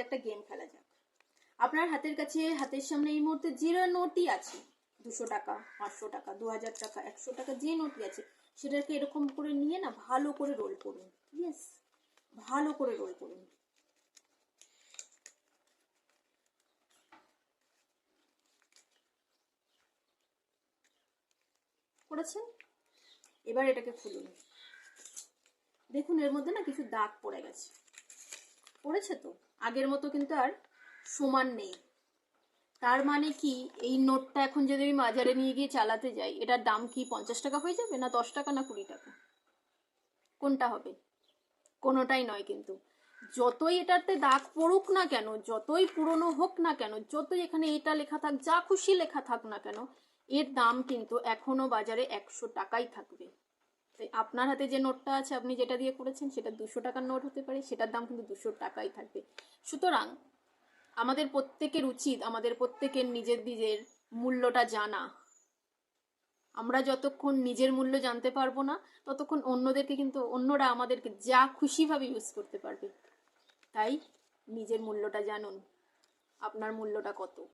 একটা গেম খেলা যাক। আপনার হাতের কাছে, হাতের সামনে এই মুহূর্তে জিরো নোটই আছে। দুশো টাকা, পাঁচশো টাকা, দু হাজার টাকা, একশো টাকা, যে নোটই আছে, সেটাকে এরকম করে নিয়ে না ভালো করে রোল করুন। ইয়েস ভালো করে রোল করুন। করেছেন? এবার এটাকে খুলুন। দেখুন, এর মধ্যে না কিছু দাগ পড়ে গেছে। পড়েছে তো? আগের মতো কিন্তু আর সমান নেই। তার মানে কি, এই নোটটা এখন যদি আমি বাজারে নিয়ে গিয়ে চালাতে যাই, এটার দাম কি পঞ্চাশ টাকা হয়ে যাবে না দশ টাকা না কুড়ি টাকা? কোনটা হবে? কোনোটাই নয় কিন্তু। যতই এটাতে দাগ পড়ুক না কেন, যতই পুরনো হোক না কেন, যতই এখানে এটা লেখা থাক, যা খুশি লেখা থাক না কেন, এর দাম কিন্তু এখনও বাজারে একশো টাকাই থাকবে। তাই আপনার হাতে যে নোটটা আছে, আপনি যেটা দিয়ে করেছেন, সেটা দুশো টাকার নোট হতে পারে, সেটার দাম কিন্তু দুশো টাকাই থাকবে। সুতরাং আমাদের প্রত্যেকের উচিত, আমাদের প্রত্যেকের নিজের নিজের মূল্যটা জানা। আমরা যতক্ষণ নিজের মূল্য জানতে পারব না, ততক্ষণ অন্যদেরকে কিন্তু, অন্যরা আমাদেরকে যা খুশিভাবে ইউজ করতে পারবে, তাই নিজের মূল্যটা জানুন, আপনার মূল্যটা কত।